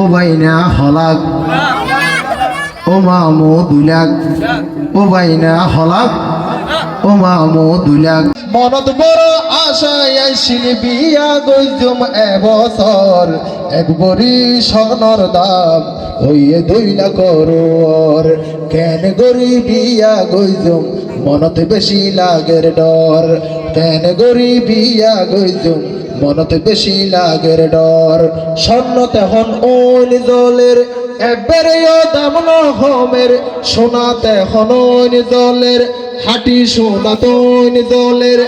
ও বাইনা হলাক, ও মামু দুলাক, ও বাইনা হলাক, ও মামু দুলাক। মনত বড় আশায় আইছিল বিয়া গজুম এবছর একবরি স্বর্ণর দাম হইয়ে দইলা করর কেন গরি বিয়া গজুম, মনত বেশি লাগের ডর। কেন গরি বিয়া গজুম মনত বেশি লাগের ডর। স্বর্ণ তেহন ওন জলের এবারেও দাম নহমের। সোনা তেহন ওন জলের, হাটি সোনা তোন জলের।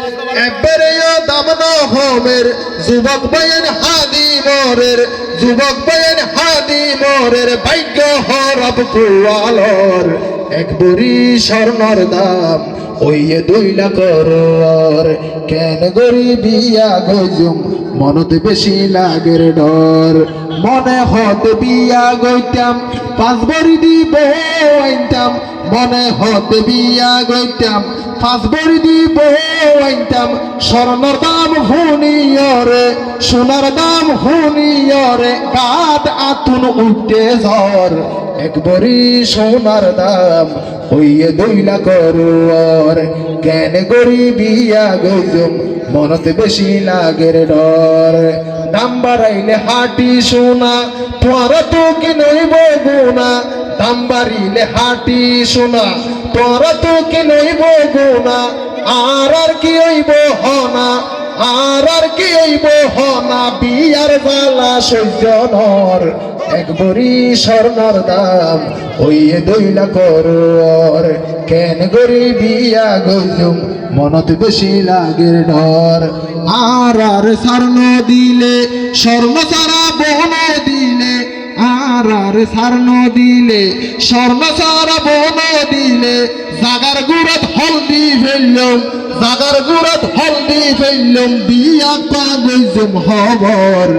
এবারেও দাম নহমের, যুবক বয়েন হাদি মরের। যুবক বয়েন হাদি মরের, ভাগ্য হরব কুয়ালর এক বুড়ি স্বর্ণর দাম ওইয়ে দুইলা করর কেন গরি বিয়া গজুম, মনত বেশি লাগের ডর। মনে হত বিয়া গইতাম, পাঁচ বড়ি দিব আইতাম মনে হত বিয়া গইতাম, পাঁচ বড়ি দিব আইতাম স্বর্ণর দাম হুনিয়রে সোনার দাম হুনিয়রে কাত আতুন উঠে ঝড়। একবারই সোনার দাম হইয়ে দইলা করর কেন গরি বিয়া গজুম মনতে বেশি লাগের ডর। দাম বাড়াইলে হাটি সোনা তোর তো কি নইব গুনা দাম বাড়িলে হাটি সোনা তোর তো কি নইব গুনা আর আর কি হইব হনা, আর আর কি হইব হনা? বিয়ার বালা সৈজনর একবরি স্বর্ণর দাম হইয়ে দইলা করর কেন গরি বিয়া গজুম মনত বেশি লাগের ডর। আর আর স্বর্ণ দিলে, স্বর্ণ সারা বন দিলে, আর আর স্বর্ণ দিলে, স্বর্ণ সারা বন দিলে, জাগার গুড়ত হলদি ফেললাম জাগার গুড়ত হলদি ফেললাম দিয়া পাগজম হবর।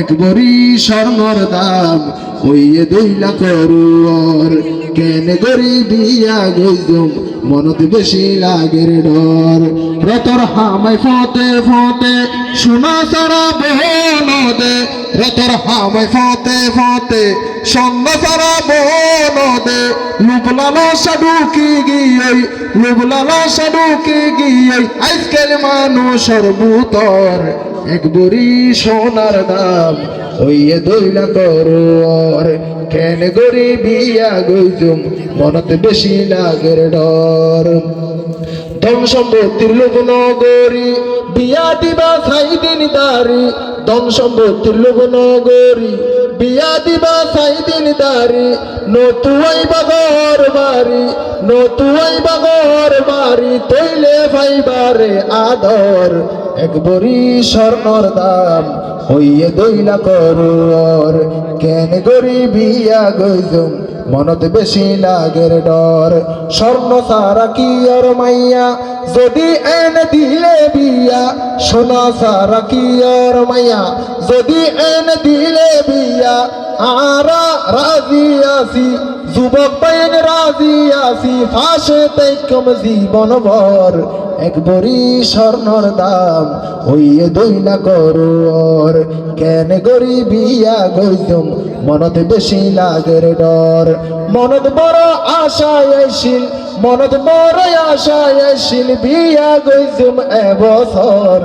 এক বড়ি স্বর্ণর দাম হইয়ে দইলা করুর কেন গরি দিয়া গজম মনত বেশি লাগের ডর। রতর হামাই ফতে ফতে, সোনা সারা বহন দে রতর হামাই ফতে ফতে সন্ন সারা বহন দে লুবলালো সাডুকি গিয়ে লুবলালো সাডুকি গিয়ে আজকাল মানুষের বুতর এক বুড়ি সোনার দাম হইয়ে দইলা করর কেন গরি বিয়া গইজুম মনত বেশি লাগের ডর ধন সম্পত্তির লোক নগরী বিয়া দিবা সাই দিন দারি ধন সম্পত্তির লোক নগরী বিয়া দিবা সাই দিন দারি নতুয়াই বাগর বাড়ি নতুয়াই বাগর বাড়ি, তৈলে ভাইবারে আদর। এক বড়ি স্বর্ণর দাম হইয়ে দইলা করর কেন গরি বিয়া গইজুম মনত বেশি লাগের ডর। স্বর্ণ সারা কি আর মাইয়া? যদি এন দিলে বিয়া, সোনা সারা কি আর মাইয়া? যদি এন দিলে বিয়া, আরা রাজি আসি যুবক বাইন রাজি আসি ফাঁসে তৈকম জীবন ভর। একবরি স্বর্ণর দাম হইয়ে দইলা করর কেন গরি বিয়া গইতুম মনত বেশি লাগের ডর। মনত বড় আশায় আইছিল মনত বড় আশায় আইছিল বিয়া গইতুম এবছর।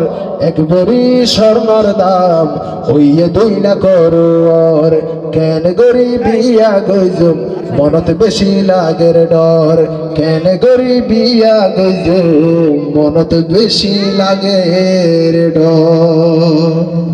একবরি স্বর্ণর দাম হইয়ে দইলা করর কেন গরি বিয়া গইতুম মনত বেশি লাগের ডর। কেন গরি বিয়া গইতুম মনত বেশি লাগের ডর।